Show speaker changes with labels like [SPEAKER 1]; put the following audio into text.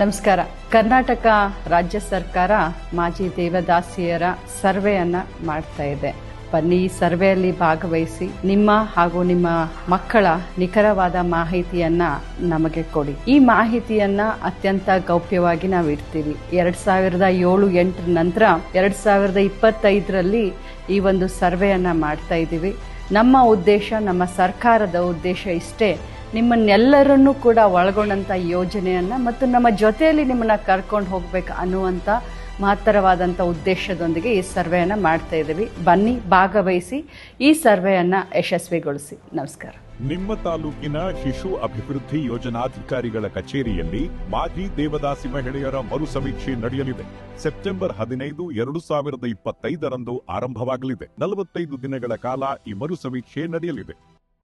[SPEAKER 1] ನಮಸ್ಕಾರ. ಕರ್ನಾಟಕ ರಾಜ್ಯ ಸರ್ಕಾರ ಮಾಜಿ ದೇವದಾಸಿಯರ ಸರ್ವೆಯನ್ನ ಮಾಡ್ತಾ ಇದೆ. ಬನ್ನಿ ಈ ಸರ್ವೆಯಲ್ಲಿ ಭಾಗವಹಿಸಿ ನಿಮ್ಮ ಹಾಗೂ ನಿಮ್ಮ ಮಕ್ಕಳ ನಿಖರವಾದ ಮಾಹಿತಿಯನ್ನ ನಮಗೆ ಕೊಡಿ. ಈ ಮಾಹಿತಿಯನ್ನ ಅತ್ಯಂತ ಗೌಪ್ಯವಾಗಿ ನಾವು ಇಡ್ತೀವಿ. ಎರಡ್ ಸಾವಿರದ ಏಳು ಎಂಟರ ನಂತರ ಎರಡ್ ಸಾವಿರದ ಇಪ್ಪತ್ತೈದರಲ್ಲಿ ಈ ಒಂದು ಸರ್ವೆಯನ್ನ ಮಾಡ್ತಾ ಇದ್ದೀವಿ ನಮ್ಮ ಉದ್ದೇಶ, ನಮ್ಮ ಸರ್ಕಾರದ ಉದ್ದೇಶ ಇಷ್ಟೇ. ನಿಮ್ಮನ್ನೆಲ್ಲರನ್ನೂ ಕೂಡ ಒಳಗೊಂಡಂಥ ಯೋಜನೆಯನ್ನ ಮತ್ತು ನಮ್ಮ ಜೊತೆಯಲ್ಲಿ ನಿಮ್ಮನ್ನ ಕರ್ಕೊಂಡು ಹೋಗ್ಬೇಕು ಅನ್ನುವಂಥ ಮಹತ್ತರವಾದಂಥ ಉದ್ದೇಶದೊಂದಿಗೆ ಈ ಸರ್ವೆಯನ್ನ ಮಾಡ್ತಾ ಇದ್ದೀವಿ. ಬನ್ನಿ, ಭಾಗವಹಿಸಿ, ಈ ಸರ್ವೆಯನ್ನ ಯಶಸ್ವಿಗೊಳಿಸಿ. ನಮಸ್ಕಾರ.
[SPEAKER 2] ನಿಮ್ಮ ತಾಲೂಕಿನ ಶಿಶು ಅಭಿವೃದ್ಧಿ ಯೋಜನಾಧಿಕಾರಿಗಳ ಕಚೇರಿಯಲ್ಲಿ ಮಾಜಿ ದೇವದಾಸಿ ಮಹಿಳೆಯರ ಮರು ಸಮೀಕ್ಷೆ ನಡೆಯಲಿದೆ. ಸೆಪ್ಟೆಂಬರ್ ಹದಿನೈದು, ಎರಡು ಸಾವಿರದ ಇಪ್ಪತ್ತೈದರಂದು ಆರಂಭವಾಗಲಿದೆ. ನಲವತ್ತೈದು ದಿನಗಳ ಕಾಲ ಈ ಮರು ಸಮೀಕ್ಷೆ ನಡೆಯಲಿದೆ.